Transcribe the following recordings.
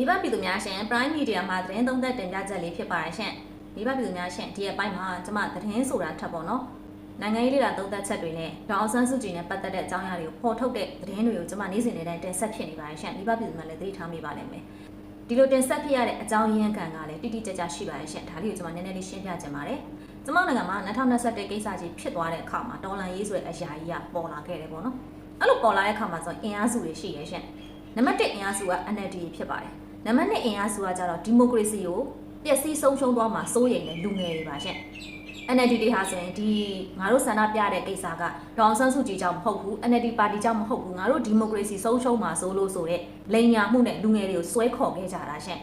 မိဘပြည်သူများရှင် Prime Media မှာသတင်းသုံးသပ်တင်ပြချက်လေးဖြစ်ပါတယ်ရှင်မိဘပြည်သူများရှင်ဒီအပိုင်းမှာကျွန်မသတင်းဆိုတာထပ်ပေါ့နော်နိုင်ငံရေးလေလာသုံးသပ်ချက်တွေနဲ့ဒေါအောင်ဆန်းစုကြည်နဲ့ပတ်သက်တဲ့အကြောင်းအရာတွေကိုဖော်ထုတ်တဲ့သတင်းတွေကိုကျွန်မနေ့စဉ်နေ့တိုင်းတင်ဆက်ဖြစ်နေပါတယ်ရှင်မိဘပြည်သူများလည်းသိထားမိပါလိမ့်မယ်ဒီလိုတင်ဆက်ဖြစ်ရတဲ့အကြောင်းရင်းခံကလည်းတိတိကျကျရှိပါတယ်ရှင်ဒါလေးကိုကျွန်မနည်းနည်းလေးရှင်းပြချင်ပါတယ်ကျွန်မနိုင်ငံမှာ2021ကိစ္စကြီးဖြစ်သွားတဲ့အခါမှာဒေါ်လာရေးဆိုတဲ့အရာကြီးကပေါ်လာခဲ့တယ်ပေါ့နော်အဲ့လိုပေါ်လာတဲ့အခါမှာဆိုရင်အင်အားစုတွေရှိရရှင်နံပါတ်1အင်အားစုက NLD ဖြစ်ပါတယ် နံပါတ်2အင်အားစုကကြတော့ဒီမိုကရေစီကိုပျက်စီးဆုံးရှုံးသွားမှာစိုးရိမ်တဲ့လူငယ်တွေပါရှင် NLD တွေဟာဆိုရင်ဒီငါတို့ဆန္ဒပြတဲ့ကိစ္စကဒေါအောင်ဆန်းစုကြည်ကြောင့်မဟုတ်ဘူး NLD ပါတီကြောင့်မဟုတ်ဘူးငါတို့ဒီမိုကရေစီဆုံးရှုံးမှာဆိုလို့ဆိုတဲ့လိန်ညာမှုနဲ့လူငယ်တွေကိုဆွဲခေါ်ခဲ့ကြတာရှင်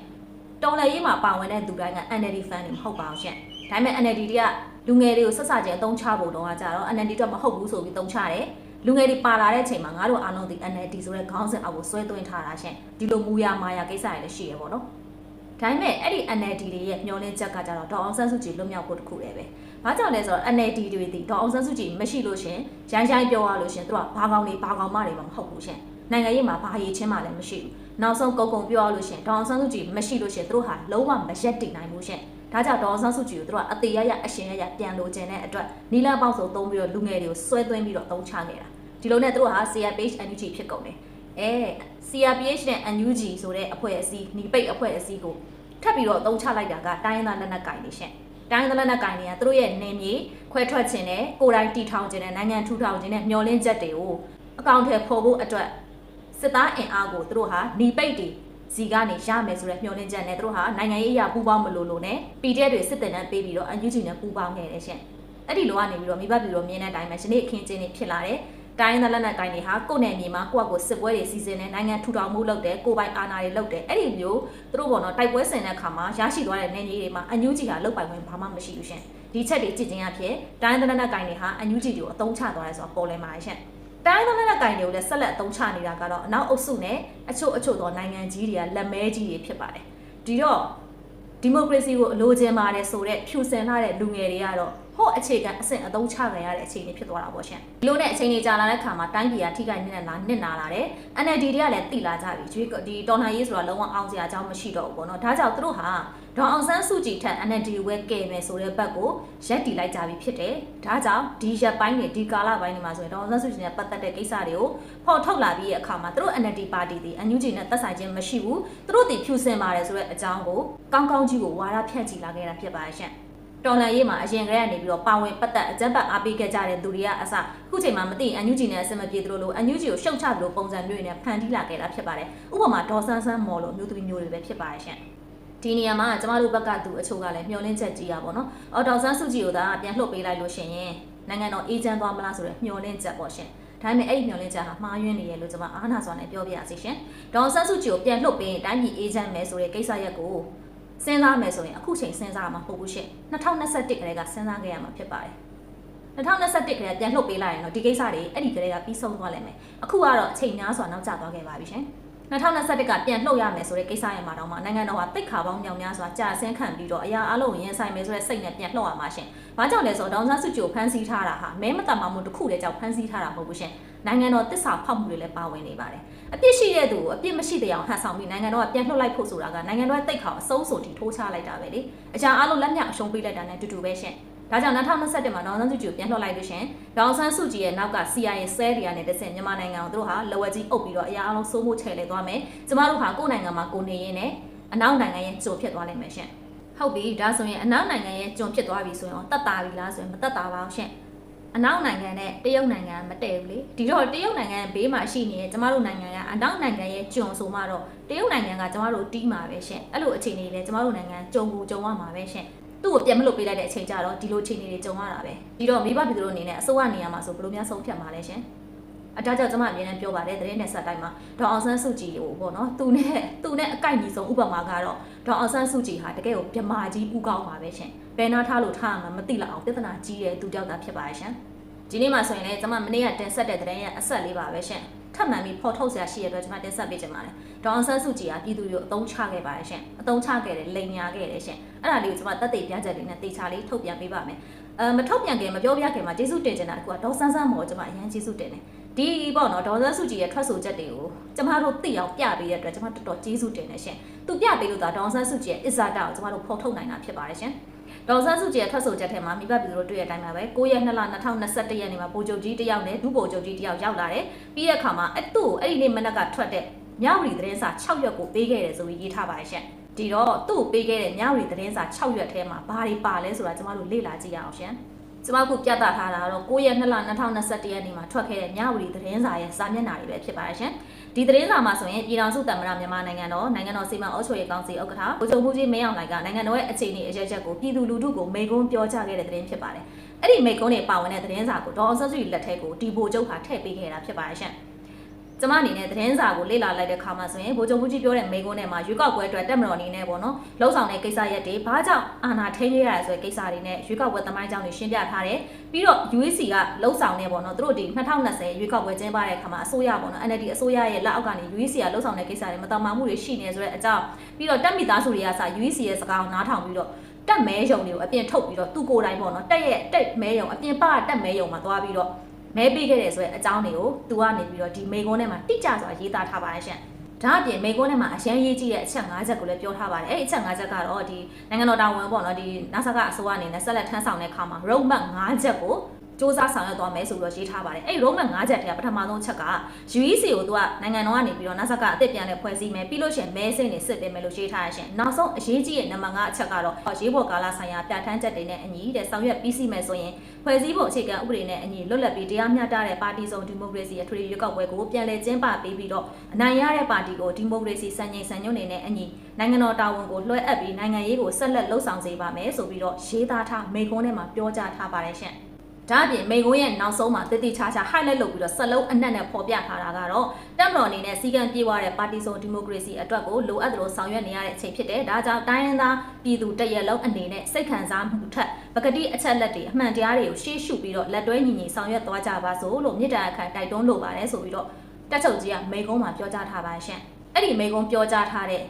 တော်လည်းရေးမှာပါဝင်တဲ့သူတိုင်းက NLD fan တွေမဟုတ်ပါဘူးရှင်ဒါပေမဲ့ NLD တွေကလူငယ်တွေကိုဆက်ဆချင်းအသုံးချဖို့တော့ကကြတော့ NLD တော့မဟုတ်ဘူးဆိုပြီးသုံးချတယ် လူငယ်တွေပါလာတဲ့အချိန်မှာငါတို့အားလုံးဒီ NLD ဆိုတဲ့ခေါင်းစဉ်အောက်ကိုဆွဲသွင်းထားတာရှင်ဒီလိုမူရမာယာကိစ္စတွေလည်းရှိရပေါ့နော်ဒါပေမဲ့အဲ့ဒီ NLD တွေရဲ့မျောလင်းချက်ကကြတော့ဒေါအောင်ဆန်းစုကြည်လွတ်မြောက်ဖို့တခုတည်းပဲ။ဘာကြောင့်လဲဆိုတော့ NLD တွေဒီဒေါအောင်ဆန်းစုကြည်မရှိလို့ရှင်ရိုင်းရိုင်းပြောရလို့ရှင်သူကဘာကောင်တွေဘာကောင်မတွေမှမဟုတ်ဘူးရှင်။နိုင်ငံရေးမှာဘာရည်ချင်းမှလည်းမရှိဘူး။နောက်ဆုံးကုံကုံပြောရလို့ရှင်ဒေါအောင်ဆန်းစုကြည်မရှိလို့ရှင်သူတို့ဟာလုံးဝမရက်တည်နိုင်ဘူးရှင်။ဒါကြောင့်ဒေါအောင်ဆန်းစုကြည်ကိုသူတို့ကအသေးရရအရှင်ရရပြန်လိုချင်တဲ့အတွက်နီလာပေါက်ဆိုသုံးပြီးတော့လူငယ်တွေကိုဆွဲသွင်းပြီးတော့တုံးချခဲ့တာ။ ဒီလိုနဲ့သူတို့ဟာ CRPH NUG ဖြစ်ကုန်တယ်။အဲ CRPH နဲ့ NUG ဆိုတဲ့အဖွဲ့အစည်းညီပိတ်အဖွဲ့အစည်းကိုထပ်ပြီးတော့တုံးချလိုက်တာကတိုင်းရင်းသားလက်နက်ကင်တွေရှင်။တိုင်းရင်းသားလက်နက်ကင်တွေကသူတို့ရဲ့နေမြေခွဲထွက်ခြင်းနဲ့ကိုယ်တိုင်တီထောင်ခြင်းနဲ့နိုင်ငံထူထောင်ခြင်းနဲ့မျှော်လင့်ချက်တွေကိုအကောင့်ထဲပေါ်ဖို့အတွက်စစ်သားအင်အားကိုသူတို့ဟာညီပိတ်တွေစီကနေရမယ်ဆိုတဲ့မျှော်လင့်ချက်နဲ့သူတို့ဟာနိုင်ငံရေးအရာပူးပေါင်းမလို့လို့နဲ့ PDF တွေစစ်တပ်နဲ့ပေးပြီးတော့ NUG နဲ့ပူးပေါင်းခဲ့တယ်ရှင်။အဲ့ဒီလိုကနေပြီးတော့မိဘပြည်တော်မြင်တဲ့အတိုင်းပဲယနေ့အခင်းကျင်းနေဖြစ်လာတယ်။ တိုင်းသားလက်နက်ကိုင်းတွေဟာကိုယ့်နယ်မြေမှာကိုယ့်အကိုစစ်ပွဲတွေစီစဉ်နေနိုင်ငံထူထောင်မှုလုပ်တယ်ကိုယ်ပိုင်အာဏာတွေလုပ်တယ်အဲ့ဒီမျိုးသူတို့ဘောနော်တိုက်ပွဲဆင်တဲ့အခါမှာရရှိသွားတဲ့နယ်မြေတွေမှာအန်ယူဂျီဟာလုတ်ပိုင်ဝင်ဘာမှမရှိဘူးရှင်ဒီချက်တွေကြည့်ချင်းအဖြစ်တိုင်းသားလက်နက်ကိုင်းတွေဟာအန်ယူဂျီတွေကိုအသုံးချသွားတယ်ဆိုတော့ပေါ်လဲမှာရှင်တိုင်းသားလက်နက်ကိုင်းတွေကိုလည်းဆက်လက်အသုံးချနေတာကတော့အနောက်အုပ်စုနဲ့အချို့အချို့သောနိုင်ငံကြီးတွေကလက်မဲကြီးတွေဖြစ်ပါတယ်ဒီတော့ဒီမိုကရေစီကိုအလိုချင်ပါတယ်ဆိုတဲ့ဖြူစင်လာတဲ့လူငယ်တွေကတော့ ဟော့အခြေခံအဆင့်အသုံးချခံရတဲ့အခြေအနေဖြစ်သွားတာပေါ့ရှင်ဒီလိုနဲ့အချိန်ကြီးကြာလာတဲ့ခါမှာတိုင်းပြည်ကထိခိုက်နေလာနစ်နာလာတယ် NLD တွေကလည်းတိလာကြပြီကျွေးဒီတော်လှန်ရေးဆိုတာလုံးဝအောင်စရာအကြောင်းမရှိတော့ဘူးပေါ့နော်ဒါကြောင့်သူတို့ဟာဒေါအောင်ဆန်းစုကြည်ထက် NLD ဝဲကဲမယ်ဆိုတဲ့ဘက်ကိုရက်တီလိုက်ကြပြီဖြစ်တယ်ဒါကြောင့်ဒီရက်ပိုင်းတွေဒီကာလပိုင်းတွေမှာဆိုရင်ဒေါအောင်ဆန်းစုကြည်နဲ့ပတ်သက်တဲ့ကိစ္စတွေကိုဖော်ထုတ်လာပြီးတဲ့အခါမှာသူတို့ NLD ပါတီဒီအန်ယူဂျီနဲ့သက်ဆိုင်ခြင်းမရှိဘူးသူတို့ဒီဖြူစင်ပါတယ်ဆိုတဲ့အကြောင်းကိုကောင်းကောင်းကြီးကိုဝါရဖြန့်ချီလာခဲ့တာဖြစ်ပါတယ်ရှင် တော်လန်ရေးမှာအရင်ကတည်းကနေပြီးတော့ပါဝင်ပတ်သက်အကြက်ပတ်အားပေးခဲ့ကြတဲ့သူတွေကအစအခုချိန်မှာမသိအန်ယူဂျီနဲ့အစမပြေသူတို့လိုအန်ယူဂျီကိုရှုတ်ချသလိုပုံစံမျိုးတွေနဲ့ဖန်တီးလာခဲ့တာဖြစ်ပါတယ်ဥပမာဒေါ်ဆန်းဆန်းမော်လိုမျိုးသမီးမျိုးတွေပဲဖြစ်ပါတယ်ရှင်ဒီနေရာမှာကျမတို့ဘက်ကသူအချို့ကလည်းမျှော်လင့်ချက်ကြီးရပါတော့။အော်ဒေါ်ဆန်းစုကြည်ကိုသာပြန်လှုပ်ပေးလိုက်လို့ရှင်ရင်နိုင်ငံတော်အေးချမ်းသွားမလားဆိုတော့မျှော်လင့်ချက်ပေါ့ရှင်။ဒါပေမဲ့အဲ့ဒီမျှော်လင့်ချက်ဟာမှားယွင်းနေရလို့ကျွန်မအားနာစွာနဲ့ပြောပြရစီရှင်။ဒေါ်ဆန်းစုကြည်ကိုပြန်လှုပ်ပေးရင်တိုင်းပြည်အေးချမ်းမယ်ဆိုတဲ့ကိစ္စရက်ကို စဉ်းစားမယ်ဆိုရင်အခုချိန်စဉ်းစားမှာမဟုတ်ဘူးရှင်2021ကလေးကစဉ်းစားခဲ့ရမှာဖြစ်ပါတယ်2021ကလေးပြန်လှုပ်ပေးလိုက်ရင်တော့ဒီကိစ္စတွေအဲ့ဒီကလေးကပြီးဆုံးသွားလိမ့်မယ်အခုကတော့အချိန်များစွာနောက်ကျသွားခဲ့ပါပြီရှင် 2021ကပြန်လှုပ်ရမယ်ဆိုတဲ့ကိစ္စရဲ့မှာတော့မှနိုင်ငံတော်ကတိတ်ခါပေါင်းမြောင်များစွာကြာဆင်းခံပြီးတော့အရာအလုံးရင်ဆိုင်မယ်ဆိုတဲ့စိတ်နဲ့ပြန်လှုပ်ရမှာရှင်။ဘာကြောင့်လဲဆိုတော့ဒေါန်ဆန်းစုကြည်ကိုဖမ်းဆီးထားတာဟာမဲမတတ်မှမှုတစ်ခုတည်းကြောင့်ဖမ်းဆီးထားတာမဟုတ်ဘူးရှင်။နိုင်ငံတော်တစ္ဆာဖောက်မှုတွေလည်းပါဝင်နေပါတယ်။အပြစ်ရှိတဲ့သူကိုအပြစ်မရှိတဲ့အောင်ဟန်ဆောင်ပြီးနိုင်ငံတော်ကပြန်လှုပ်လိုက်ဖို့ဆိုတာကနိုင်ငံတော်ရဲ့တိတ်ခါအဆုံးဆိုထိထိုးချလိုက်တာပဲလေ။အကြံအလုံးလက်မြောက်အရှုံးပေးလိုက်တာနဲ့တူတူပဲရှင်။ ဒါကြောင့်2021မှာဒေါန်ဆန်းစုကြည်ကိုပြန်လှုပ်လိုက်လို့ရှင်ဒေါန်ဆန်းစုကြည်ရဲ့နောက်က CIA ဆဲတွေကနေတဆင့်မြန်မာနိုင်ငံကိုသူတို့ဟာလော်ဝဲကြီးအုပ်ပြီးတော့အရာအလုံးစိုးမိုးချဲလဲသွားမယ်ကျမတို့ဟာကိုယ်နိုင်ငံမှာကိုနေရင်းနဲ့အနောက်နိုင်ငံရဲ့ကြုံဖြစ်သွားလိမ့်မယ်ရှင်ဟုတ်ပြီဒါဆိုရင်အနောက်နိုင်ငံရဲ့ကြုံဖြစ်သွားပြီဆိုရင်တတ်တာပြီလားဆိုရင်မတတ်တာပါဘူးရှင်အနောက်နိုင်ငံနဲ့တရုတ်နိုင်ငံမတည့်ဘူးလေဒီတော့တရုတ်နိုင်ငံဘေးမှာရှိနေတဲ့ကျမတို့နိုင်ငံကအနောက်နိုင်ငံရဲ့ကြုံဆိုမှတော့တရုတ်နိုင်ငံကကျမတို့တီးမှာပဲရှင်အဲ့လိုအခြေအနေတွေကျမတို့နိုင်ငံကြုံကိုကြုံရမှာပဲရှင် သူ့ကိုပြန်မလုပ်ပေးလိုက်တဲ့အချိန်ကျတော့ဒီလိုချိန်တွေကြုံရတာပဲဒီတော့မိဘပြည်သူတို့အနေနဲ့အစိုးရနေရာမှာဆိုဘယ်လိုများဆုံးဖြတ်မှာလဲရှင်အတားကြောင့်ကျွန်မအမြဲတမ်းပြောပါတယ်သတင်းနဲ့ဆက်တိုင်းမှာဒေါအောင်ဆန်းစုကြည်ကိုပေါ့နော်သူနဲ့သူနဲ့အကိုက်ညီဆုံးဥပမာကတော့ဒေါအောင်ဆန်းစုကြည်ဟာတကယ်ကိုမြမာကြီးဥကောင်းပါပဲရှင်ဘယ်နာထားလို့ထားမှမသိလောက်အောင်ပြဿနာကြီးတဲ့သူကြောက်တာဖြစ်ပါရဲ့ရှင်ဒီနေ့မှာဆိုရင်လည်းကျွန်မမနေ့ကတင်ဆက်တဲ့သတင်းရဲ့အဆက်လေးပါပဲရှင် ထပ်မှန်ပြီးဖော်ထုတ်ဆရာရှိရတဲ့အတွက်ကျွန်မတင်ဆက်ပေးချင်ပါတယ်ဒေါအောင်ဆန်းစုကြည်ကပြည်သူတွေကိုအသုံးချခဲ့ပါတယ်ရှင်အသုံးချခဲ့တယ်လိန်ညာခဲ့တယ်ရှင်အဲ့ဒါလေးကိုကျွန်မတက်သိပြချက်လေးနဲ့တေချာလေးထုတ်ပြန်ပေးပါမယ်အဲမထုတ်ပြန်ခင်မပြောပြခင်မှာကျေးဇူးတင်ချင်တာကဒေါ်ဆန်းဆန်းမော်ကျွန်မအရင်ကျေးဇူးတင်တယ်ဒီပေါ့နော်ဒေါ်စန်းစုကြည်ရဲ့ထွက်ဆိုချက်တွေကိုကျမတို့သိအောင်ပြပေးတဲ့အတွက်ကျမတော်တော်ကျေးဇူးတင်နေရှင်သူပြပေးလို့သာဒေါ်စန်းစုကြည်ရဲ့အစ္ဆာတာကိုကျမတို့ဖော်ထုတ်နိုင်တာဖြစ်ပါတယ်ရှင် ဒေါ်စန်းစုကြည်ရဲ့ထွက်ဆိုချက်ထဲမှာမိဘပြည်သူတို့တွေ့ရတဲ့အတိုင်းပါပဲ9ရက်2လ2021ရက်နေ့မှာပိုချုပ်ကြီးတစ်ယောက်နဲ့ဒုပိုချုပ်ကြီးတစ်ယောက်ရောက်လာတယ်ပြီးတဲ့အခါမှာအဲ့သူ့ကိုအဲ့ဒီနေ့မနက်ကထွက်တဲ့မြဝတီသတင်းစာ6ရက်ကိုပေးခဲ့တယ်ဆိုပြီးရေးထားပါတယ်ရှင်ဒီတော့သူ့ကိုပေးခဲ့တဲ့မြဝတီသတင်းစာ6ရက်ထဲမှာဘာတွေပါလဲဆိုတာကျမတို့လေ့လာကြည့်ရအောင်ရှင်ကျမတို့ပြသထားတာကတော့9ရက်2လ2021ရက်နေ့မှာထွက်ခဲ့တဲ့မြဝတီသတင်းစာရဲ့စာမျက်နှာတွေပဲဖြစ်ပါတယ်ရှင် ဒီသတင်းစာမှာဆိုရင်ပြည်ထောင်စုတမ္မရမြန်မာနိုင်ငံတော်နိုင်ငံတော်စီမံအုပ်ချုပ်ရေးကောင်စီဥက္ကဋ္ဌဗိုလ်ချုပ်မှုကြီးမင်းအောင်လှိုင်ကနိုင်ငံတော်ရဲ့အခြေအနေအရက်ချက်ကိုပြည်သူလူထုကိုမိန့်ခွန်းပြောကြားခဲ့တဲ့သတင်းဖြစ်ပါတယ်အဲ့ဒီမိန့်ခွန်းတွေပါဝင်တဲ့သတင်းစာကိုဒေါ်အောင်ဆန်းစုကြည်လက်ထက်ကိုဒီဗိုလ်ချုပ်ဟာထည့်ပေးခဲ့တာဖြစ်ပါတယ်ရှင် ကျမအနေနဲ့သတင်းစာကိုလေ့လာလိုက်တဲ့ခါမှာဆိုရင်ဗိုလ်ချုပ်မှုကြီးပြောတဲ့မိန့်ခွန်းထဲမှာရွေးကောက်ပွဲအတွက်တက်မတော်အနေနဲ့ပေါ့နော်လှုပ်ဆောင်တဲ့ကိစ္စရက်တွေဘာကြောင့်အာဏာထိန်းရရဆိုတဲ့ကိစ္စတွေနဲ့ရွေးကောက်ပွဲသမိုင်းကြောင်းတွေရှင်းပြထားတယ်ပြီးတော့ UEC ကလှုပ်ဆောင်နေပေါ့နော်သူတို့ဒီ2020ရွေးကောက်ပွဲကျင်းပတဲ့အခါမှာအစိုးရပေါ့နော် NLD အစိုးရရဲ့လက်အောက်ကနေ UEC ကလှုပ်ဆောင်တဲ့ကိစ္စတွေမတော်မှမှုတွေရှိနေဆိုတဲ့အကြောင်းပြီးတော့တက်မိသားစုတွေကစ UEC ရဲ့စကားကိုနားထောင်ပြီးတော့တက်မဲယုံတွေကိုအပြင်ထုတ်ပြီးတော့သူကိုယ်တိုင်ပေါ့နော်တက်ရဲ့တက်မဲယုံအပြင်ပကတက်မဲယုံမှာသွားပြီးတော့ မဲပေးခဲ့တယ်ဆိုတဲ့အကြောင်းတွေကိုသူကနေပြီးတော့ဒီမိကုန်းထဲမှာတိကျစွာရေးသားထားပါတယ်ရှင်ဒါအပြင်မိကုန်းထဲမှာအရန်ရေးကြည့်တဲ့အချက်၅ချက်ကိုလည်းပြောထားပါတယ်အဲ့ဒီအချက်၅ချက်ကတော့ဒီနိုင်ငံတော်တာဝန်ပေါ့နော်ဒီ NASA ကအစိုးရအနေနဲ့ဆက်လက်ထမ်းဆောင်တဲ့အခါမှာ roadmap ၅ချက်ကို စ조사ဆောင်ရွက်သွားမယ်ဆိုပြီးတော့ရေးထားပါတယ်အဲ့ဒီ roadmap ၅ချက်တည်းကပထမဆုံးချက်က UEC ကိုသူကနိုင်ငံတော်ကနေပြီးတော့ NASA ကအသစ်ပြန်လဲဖွဲ့စည်းမယ်ပြီးလို့ရှိရင်မဲစိတ်နေစစ်ပေးမယ်လို့ရေးထားရရှင်နောက်ဆုံးအရေးကြီးတဲ့နံပါတ်5အချက်ကတော့ရေးပေါ်ကာလဆိုင်ရာပြဋ္ဌာန်းချက်တွေနဲ့အညီတဲ့ဆောင်ရွက်ပြီးစီးမယ်ဆိုရင်ဖွဲ့စည်းပုံအခြေခံဥပဒေနဲ့အညီလွတ်လပ်ပြီးတရားမျှတတဲ့ပါတီစုံဒီမိုကရေစီအထွေထွေရွေးကောက်ပွဲကိုပြန်လည်ကျင်းပပေးပြီးတော့အနိုင်ရတဲ့ပါတီကိုဒီမိုကရေစီစံချိန်စံညွှန်းတွေနဲ့အညီနိုင်ငံတော်တာဝန်ကိုလွှဲအပ်ပြီးနိုင်ငံရေးကိုဆက်လက်လှုပ်ဆောင်စေပါမယ်ဆိုပြီးတော့ရေးသားထားမိန့်ခွန်းထဲမှာပြောကြားထားပါတယ်ရှင် ဒါအပြင်မိကုန်းရဲ့နောက်ဆုံးမှာတတိချာချာ highlight လုပ်ပြီးတော့ဆက်လုံးအနက်နဲ့ပေါ်ပြထားတာကတော့တက်မတော်အနေနဲ့စီကံပြေးသွားတဲ့ပါတီစုံဒီမိုကရေစီအတွက်ကိုလိုအပ်သလိုဆောင်ရွက်နေရတဲ့အချိန်ဖြစ်တယ်။ဒါကြောင့်တိုင်းရင်းသားပြည်သူတရက်လုံးအနေနဲ့စိတ်ခံစားမှုထက်ပကတိအချက်လက်တွေအမှန်တရားတွေကိုရှေ့ရှုပြီးတော့လက်တွဲညီညီဆောင်ရွက်သွားကြပါစို့လို့မြစ်တာအခါတိုက်တွန်းလိုပါတယ်ဆိုပြီးတော့တက်ချုပ်ကြီးကမိကုန်းမှာပြောကြားထားပါရှင်။အဲ့ဒီမိကုန်းပြောကြားထားတဲ့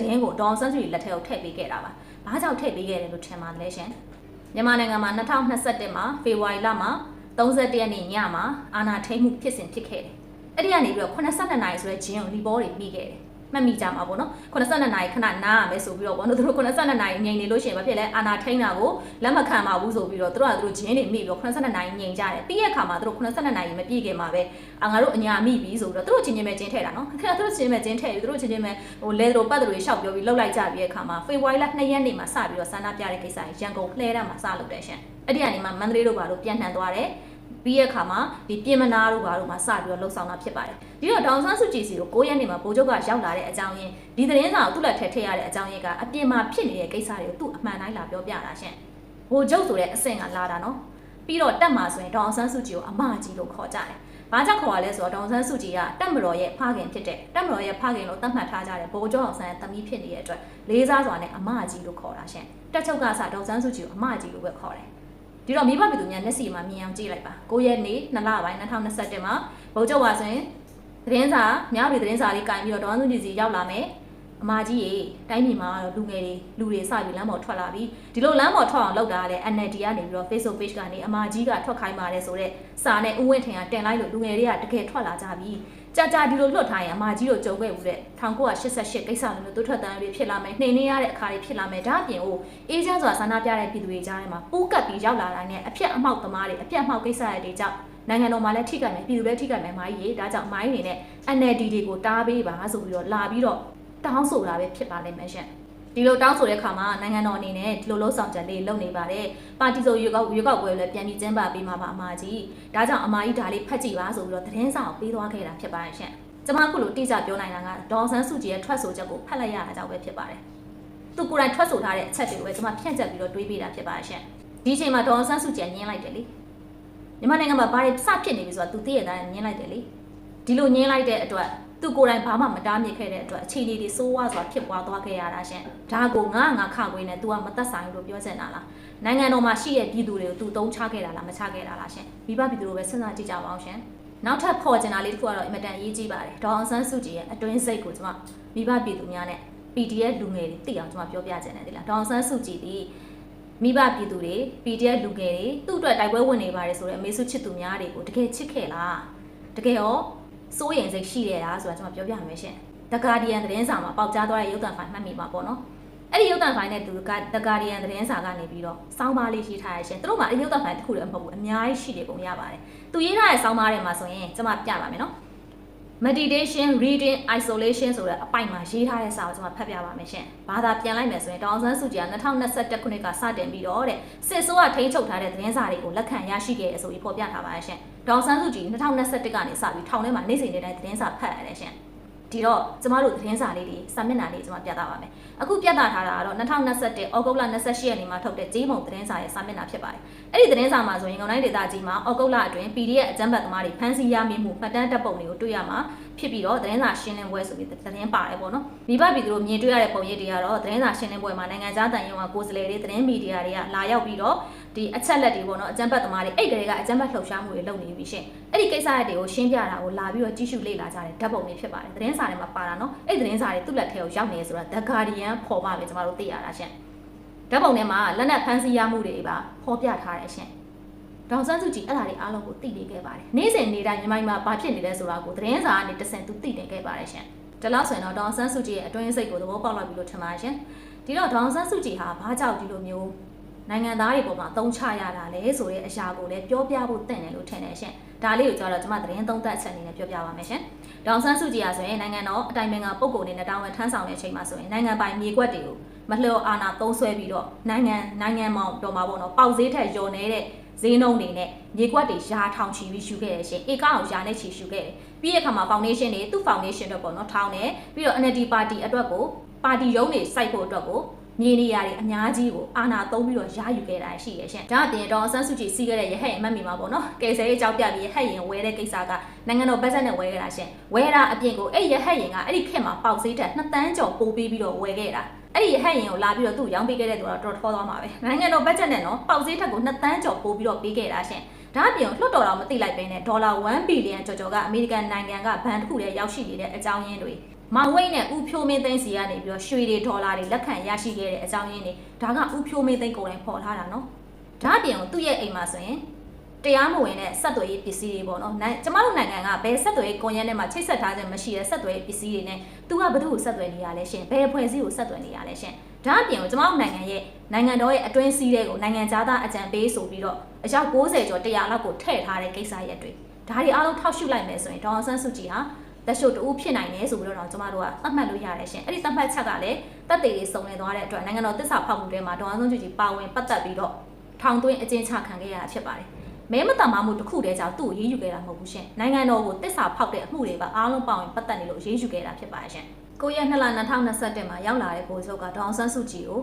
တည်င်းကိုဒေါအောင်ဆန်းစုကြည်လက်ထက်ကိုထည့်ပေးခဲ့တာပါ။ဘာကြောင့်ထည့်ပေးခဲ့တယ်လို့ထင်ပါလဲရှင်။ မြန်မာနိုင်ငံမှာ2021မှာဖေဖော်ဝါရီလမှာ31ရက်နေ့ညမှာအာဏာထိန်းမှုဖြစ်စဉ်ဖြစ်ခဲ့တယ်။အဲ့ဒီကနေပြီးတော့82နာရီဆိုတဲ့ဂျင်းကိုလီဘောတွေမိခဲ့တယ်။ မှတ်မိကြမှာပေါ့နော်82နာရီခဏနားရမယ်ဆိုပြီးတော့ပေါ့နော်သူတို့82နာရီငြိမ်နေလို့ရှိရင်ဘာဖြစ်လဲအာနာထိန်းတာကိုလက်မခံပါဘူးဆိုပြီးတော့သူတို့ကသူတို့ဂျင်းတွေမိပြီးတော့82နာရီငြိမ်ကြတယ်ပြီးရဲ့အခါမှာသူတို့82နာရီမပြည့်ခင်မှာပဲအာငါတို့အညာမိပြီဆိုပြီးတော့သူတို့ချင်းချင်းပဲဂျင်းထည့်တာနော်ခင်ဗျာသူတို့ချင်းချင်းပဲဂျင်းထည့်ပြီးသူတို့ချင်းချင်းပဲဟိုလဲတို့ပတ်တို့ရှောက်ပြောပြီးလှုပ်လိုက်ကြပြီးရဲ့အခါမှာဖေဖော်ဝါရီလ2ရက်နေ့မှာစပြီးတော့ဆန္ဒပြတဲ့ကိစ္စရန်ကုန်လှဲတန်းမှာစလုပ်တယ်ရှင်အဲ့ဒီကနေမှမန္တလေးတို့ဘာလို့ပြန်နှံသွားတယ် ပြီးရခါမှာဒီပြင်မနာတို့ဘာတို့မှာစပြီးတော့လှုပ်ဆောင်တာဖြစ်ပါတယ်ဒီတော့ဒေါန်ဆန်းစုကြည်စီကို9ရက်နေ့မှာဗိုလ်ချုပ်ကရောက်လာတဲ့အကြောင်းရင်းဒီသတင်းစာကိုသူ့လက်ထက်ထည့်ရတဲ့အကြောင်းရင်းကအပြင်မှာဖြစ်နေတဲ့ကိစ္စတွေကိုသူ့အမှန်တိုင်းလာပြောပြတာရှင်ဗိုလ်ချုပ်ဆိုတဲ့အဆင့်ကလာတာနော်ပြီးတော့တက်မှာဆိုရင်ဒေါန်ဆန်းစုကြည်ကိုအမကြီးလို့ခေါ်ကြတယ်ဘာကြောင့်ခေါ်ရလဲဆိုတော့ဒေါန်ဆန်းစုကြည်ကတက်မတော်ရဲ့ဖခင်ဖြစ်တဲ့တက်မတော်ရဲ့ဖခင်လို့သတ်မှတ်ထားကြတဲ့ဗိုလ်ချုပ်အောင်ဆန်းရဲ့သမီးဖြစ်နေတဲ့အတွက်လေးစားစွာနဲ့အမကြီးလို့ခေါ်တာရှင်တက်ချုပ်ကစဒေါန်ဆန်းစုကြည်ကိုအမကြီးလို့ပဲခေါ်တယ် ဒီတော့မိဘပြည်သူများမျက်စိမှာမြင်အောင်ကြည့်လိုက်ပါ9ရက်နေ့2လပိုင်း2021မှာဗိုလ်ချုပ်ပါဆိုရင်သတင်းစာညပြည်သတင်းစာလေးကင်ပြီးတော့ဒေါ်စုကြည်စီရောက်လာမယ်အမကြီးရေတိုင်းပြည်မှာလူငယ်တွေလူတွေစပြီးလမ်းပေါ်ထွက်လာပြီးဒီလိုလမ်းပေါ်ထွက်အောင်လုပ်တာကလည်း NLD ကနေပြီးတော့ Facebook page ကနေအမကြီးကထွက်ခိုင်းပါတယ်ဆိုတော့စာနဲ့ဥဝင်းထင်ကတင်လိုက်လို့လူငယ်တွေကတကယ်ထွက်လာကြပြီ ကြာကြာဒီလိုလွတ်ထားရင်အမကြီးတို့ကြုံခဲ့ဘူးတဲ့1988ကိစ္စလိုမျိုးသူထွက်တန်းတွေဖြစ်လာမယ်နှိမ်နေရတဲ့အခါတွေဖြစ်လာမယ်ဒါအပြင်ဟိုအေးချမ်းစွာဆန္ဒပြတဲ့ပြည်သူတွေကြားထဲမှာပူးကပ်ပြီးရောက်လာတာနဲ့အပြက်အမောက်သမားတွေအပြက်အမောက်ကိစ္စတွေကြောင့်နိုင်ငံတော်မှာလည်းထိခိုက်မယ်ပြည်သူလည်းထိခိုက်မယ်မိုင်းကြီးဒါကြောင့်မိုင်းနေနဲ့ NLD တွေကိုတားပေးပါဆိုပြီးတော့လာပြီးတော့တောင်းဆိုတာပဲဖြစ်ပါလိမ့်မယ်ရှင် ဒီလိုတောင်းဆိုတဲ့အခါမှာနိုင်ငံတော်အနေနဲ့ဒီလိုလုံးဆောင်ချက်လေးလုပ်နေပါတယ်ပါတီဆိုရွေးကောက်ရွေးကောက်ပွဲလည်းပြန်ပြီးကျင်းပပေးမှာပါအမကြီးဒါကြောင့်အမကြီးဒါလေးဖတ်ကြည့်ပါဆိုပြီးတော့သတင်းစာကိုပေးသွားခဲ့တာဖြစ်ပါတယ်ရှင်ကျွန်မခုလိုတိကျပြောနိုင်တာကဒေါ်ဆန်းစုကြည်ရဲ့ထွက်ဆိုချက်ကိုဖတ်လိုက်ရတာကြောင့်ပဲဖြစ်ပါတယ်သူကိုယ်တိုင်ထွက်ဆိုထားတဲ့အချက်တွေကိုပဲကျွန်မဖြန့်ကျက်ပြီးတော့တွေးပေးတာဖြစ်ပါတယ်ရှင်ဒီအချိန်မှာဒေါ်ဆန်းစုကြည်ညင်းလိုက်တယ်လေမြန်မာနိုင်ငံမှာဘာတွေစဖြစ်နေပြီဆိုတာသူသိရတဲ့ညင်းလိုက်တယ်လေဒီလိုညင်းလိုက်တဲ့အတွက် သူကိုယ်တိုင်ဘာမှမတားမြစ်ခဲ့တဲ့အတွက်အခြေအနေတွေစိုးဝါစွာဖြစ်ပွားသွားခဲ့ရတာရှင်ဒါကိုငါငါခခွေးနဲ့ तू ကမသက်ဆိုင်လို့ပြောချင်တာလားနိုင်ငံတော်မှာရှိတဲ့ပြည်သူတွေကို तू သုံးချခဲ့တာလားမချခဲ့တာလားရှင်မိဘပြည်သူတို့ပဲစဉ်းစားကြည့်ကြပါအောင်ရှင်နောက်ထပ်ဖော်ကျင်တာလေးတစ်ခုကတော့အင်မတန်ရေးကြီးပါတယ်ဒေါအောင်ဆန်းစုကြည်ရဲ့အတွင်းစိတ်ကိုကျွန်မမိဘပြည်သူများနဲ့ PDF လူငယ်တွေသိအောင်ကျွန်မပြောပြချင်တယ်ဒီလားဒေါအောင်ဆန်းစုကြည်ဒီမိဘပြည်သူတွေ PDF လူငယ်တွေသူ့အတွက်တိုက်ပွဲဝင်နေပါတယ်ဆိုတော့အမေစုချစ်သူများတွေကိုတကယ်ချစ်ခဲ့လားတကယ်ရော စိုးရင်စိတ်ရှိရတာဆိုတာကျွန်မပြောပြမယ်ရှင် The Guardian သတင်းစာမှာပေါက်ကြားသွားတဲ့ရုပ်သံဖိုင်မှတ်မိပါပေါ့နော်အဲ့ဒီရုပ်သံဖိုင်နဲ့သူက The Guardian သတင်းစာကနေပြီးတော့စောင်းပါးလေးရေးထားရရှင်သူတို့မှာအဲ့ဒီရုပ်သံဖိုင်တစ်ခုလည်းမဟုတ်ဘူးအများကြီးရှိနေပုံရပါတယ်သူရေးထားတဲ့စောင်းပါးထဲမှာဆိုရင်ကျွန်မပြပါမယ်နော် meditation reading isolation ဆိုတဲ့အပိုက်မှာရေးထားတဲ့စာကိုကျွန်မဖတ်ပြပါမယ်ရှင်။ဘာသာပြန်လိုက်မယ်ဆိုရင်တောင်ဆန်းစုကြည်က2021ခုနှစ်ကစတင်ပြီးတော့တဲ့စစ်ဆိုးကထိန်းချုပ်ထားတဲ့သတင်းစာတွေကိုလက်ခံရရှိခဲ့ရဆိုပြီးဖော်ပြထားပါရဲ့ရှင်။တောင်ဆန်းစုကြည်2021ကနေစပြီးထောင်ထဲမှာနေ့စဉ်နေ့တိုင်းသတင်းစာဖတ်ရတယ်ရှင်။ဒီတော့ကျမတို့သတင်းစာလေးတွေစာမျက်နှာလေးကျွန်မပြသပါမယ်။ အခုပြသထားတာကတော့2021ဩဂုတ်လ28ရက်နေ့မှာထုတ်တဲ့ကြေးမုံသတင်းစာရဲ့စာမျက်နှာဖြစ်ပါတယ်။အဲ့ဒီသတင်းစာမှာဆိုရင်ကောင်တိုင်းဒေသကြီးမှာဩဂုတ်လအတွင်း PDF အကြမ်းဖက်သမားတွေဖမ်းဆီးရမိမှုမှတ်တမ်းတပ်ပုံတွေကိုတွေ့ရမှာဖြစ်ပြီးတော့သတင်းစာရှင်းလင်းပွဲဆိုပြီးသတင်းပါတယ်ပေါ့နော်။မိဘပြည်သူတို့မြင်တွေ့ရတဲ့ပုံရိပ်တွေကတော့သတင်းစာရှင်းလင်းပွဲမှာနိုင်ငံခြားတန်ရုံကကိုယ်စားလှယ်တွေသတင်းမီဒီယာတွေကလာရောက်ပြီးတော့ ဒီအချက်လက်တွေပေါ့နော်အကြမ်းဖက်သမားတွေအဲ့ကလေးကအကြမ်းဖက်လှုပ်ရှားမှုတွေလုပ်နေပြီရှင်။အဲ့ဒီကိစ္စရပ်တွေကိုရှင်းပြတာကိုလာပြီးတော့ကြည့်ရှုလေ့လာကြတဲ့ဓာတ်ပုံတွေဖြစ်ပါတယ်။သတင်းစာတွေမှာပါတာနော်။အဲ့သတင်းစာတွေသူ့လက်ထဲကိုရောက်နေဆိုတာ The Guardian ဖော်ပါပဲကျမတို့သိရတာရှင်။ဓာတ်ပုံထဲမှာလက်နက်ဖမ်းဆီးရမှုတွေပါဖော်ပြထားတယ်ရှင်။ဒေါန်ဆန်းစုကြည်အဲ့ဒါတွေအားလုံးကိုသိနေခဲ့ပါတယ်။နေ့စဉ်နေ့တိုင်းမြန်မာပြည်မှာဘာဖြစ်နေလဲဆိုတာကိုသတင်းစာကနေတဆင့်သူသိနေခဲ့ပါတယ်ရှင်။ဒါလို့ဆိုရင်တော့ဒေါန်ဆန်းစုကြည်ရဲ့အတွင်းစိတ်ကိုသဘောပေါက်လာပြီလို့ထင်ပါတယ်ရှင်။ဒီတော့ဒေါန်ဆန်းစုကြည်ဟာဘာကြောင့်ဒီလိုမျိုး နိုင်ငံသားတွေပေါ်မှာတုံးချရတာလဲဆိုတဲ့အရာကိုလည်းပြောပြဖို့တင့်တယ်လို့ထင်တယ်ရှင်။ဒါလေးကိုကြတော့ကျွန်မသတင်းသုံးသပ်ချက်အနေနဲ့ပြောပြပါမယ်ရှင်။ဒေါန်ဆန်းစုကြည်ဟာဆိုရင်နိုင်ငံတော်အတိုင်ပင်ခံပုဂ္ဂိုလ်အနေနဲ့တာဝန်ထမ်းဆောင်တဲ့အချိန်မှာဆိုရင်နိုင်ငံပိုင်မြေကွက်တွေကိုမလျော်အာဏာသုံးဆွဲပြီးတော့နိုင်ငံနိုင်ငံမောင်တော်မှာပေါ့နော်ပေါက်ဈေးထက်လျော်နေတဲ့ဈေးနှုန်းတွေနဲ့မြေကွက်တွေရာထောင်ချီပြီးရှူခဲ့ရရှင်ဧကအောင်ရာနဲ့ချီရှူခဲ့တယ်ပြီးရခါမှာ foundation တွေသူ့ foundation တော့ပေါ့နော်ထောင်းတယ်ပြီးတော့ NLD ပါတီအတွက်ကိုပါတီရုံးတွေစိုက်ဖို့အတွက်ကို မြေနေရာတွေအများကြီးကိုအာဏာသုံးပြီးတော့ရယူခဲ့တာရှိရရှင်ဒါအပြင်တော့ဆန်းစုကြည်စီးခဲ့တဲ့ရဟတ်ရင်အမှတ်မိမှာပေါ့နော်ကယ်ဆယ်ရေးကြောက်ပြပြီးရဟတ်ရင်ဝဲတဲ့ကိစ္စကနိုင်ငံတော်ဘတ်ဂျက်နဲ့ဝဲခဲ့တာရှင်ဝဲတာအပြင်ကိုအဲ့ရဟတ်ရင်ကအဲ့ဒီခေတ်မှာပေါက်ဈေးတက်2တန်းကျော်ပိုးပေးပြီးတော့ဝဲခဲ့တာအဲ့ဒီဟက်ရင်ကိုလာပြီးတော့သူ့ရောင်းပေးခဲ့တဲ့သူကတော့တော်တော်သွားမှာပဲနိုင်ငံတော်ဘတ်ဂျက်နဲ့နော်ပေါက်ဈေးထက်ကို2တန်းကျော်ပို့ပြီးတော့ပေးခဲ့တာရှင်ဒါအပြင်လွှတ်တော်တော်မသိလိုက်ပဲနဲ့ဒေါ်လာ1ဘီလီယံကျော်ကျော်ကအမေရိကန်နိုင်ငံကဘဏ်တစ်ခုတည်းရောက်ရှိနေတဲ့အကြောင်းရင်းတွေ မောင်ဝိတ်နဲ့ဦးဖြိုးမင်းသိန်းစီကနေပြီးတော့ရွှေတွေဒေါ်လာတွေလက်ခံရရှိခဲ့တဲ့အကြောင်းရင်းတွေဒါကဦးဖြိုးမင်းသိန်းကိုယ်တိုင်ဖော်ထားတာနော်ဒါအပြင်သူ့ရဲ့အိမ်မှာဆိုရင်တရားမဝင်တဲ့ဆက်သွယ်ရေးပစ္စည်းတွေပေါ့နော်နိုင်ကျမတို့နိုင်ငံကဘယ်ဆက်သွယ်ရေးကွန်ရက်နဲ့မှချိတ်ဆက်ထားခြင်းမရှိတဲ့ဆက်သွယ်ရေးပစ္စည်းတွေနဲ့သူကဘယ်သူ့ကိုဆက်သွယ်နေရလဲရှင်ဘယ်အဖွဲ့အစည်းကိုဆက်သွယ်နေရလဲရှင်ဒါအပြင်ကိုကျမတို့နိုင်ငံရဲ့နိုင်ငံတော်ရဲ့အတွင်းစည်းတဲ့ကိုနိုင်ငံသားသားအကြံပေးဆိုပြီးတော့အယောက်60ကျော်100လောက်ကိုထည့်ထားတဲ့ကိစ္စရက်တွေဒါတွေအားလုံးထောက်ရှုလိုက်မယ်ဆိုရင်ဒေါအောင်ဆန်းစုကြည်ဟာ တက်ရှုပ်တူဖြစ်နိုင်တယ်ဆိုပြီးတော့ကျမတို့ကသတ်မှတ်လို့ရတယ်ရှင်အဲ့ဒီသတ်မှတ်ချက်ကလည်းတက်သေးတွေစုံလင်သွားတဲ့အတွက်နိုင်ငံတော်တစ္ဆာဖောက်မှုတွေမှာဒေါအောင်ဆန်းစုကြည်ပါဝင်ပတ်သက်ပြီးတော့ထောင်သွင်းအကျဉ်းချခံခဲ့ရတာဖြစ်ပါတယ်မဲမတမာမှုတစ်ခုတည်းကြောင့်သူ့ကိုရေးယူခဲ့တာမဟုတ်ဘူးရှင်နိုင်ငံတော်ကိုတစ္ဆာဖောက်တဲ့အမှုတွေပါအားလုံးပေါင်းရင်ပတ်သက်နေလို့ရေးယူခဲ့တာဖြစ်ပါတယ်ရှင်ကိုရက်2လ2021မှာရောက်လာတဲ့ဗိုလ်ချုပ်ကဒေါအောင်ဆန်းစုကြည်ကို